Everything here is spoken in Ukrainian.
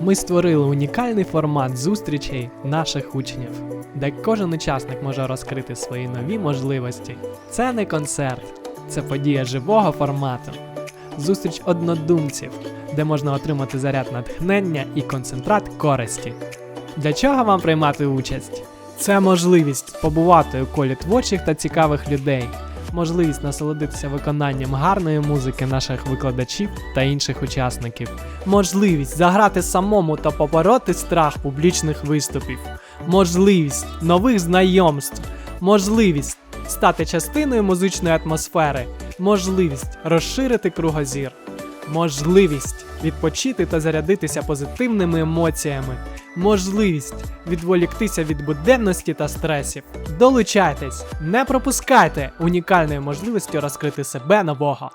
Ми створили унікальний формат зустрічей наших учнів, де кожен учасник може розкрити свої нові можливості. Це не концерт, це подія живого формату. Зустріч однодумців, де можна отримати заряд натхнення і концентрат користі. Для чого вам приймати участь? Це можливість побувати у колі творчих та цікавих людей, можливість насолодитися виконанням гарної музики наших викладачів та інших учасників, можливість заграти самому та побороти страх публічних виступів, можливість нових знайомств, можливість стати частиною музичної атмосфери, можливість розширити кругозір, можливість відпочити та зарядитися позитивними емоціями, можливість відволіктися від буденності та стресів. Долучайтесь, не пропускайте унікальної можливості розкрити себе нового.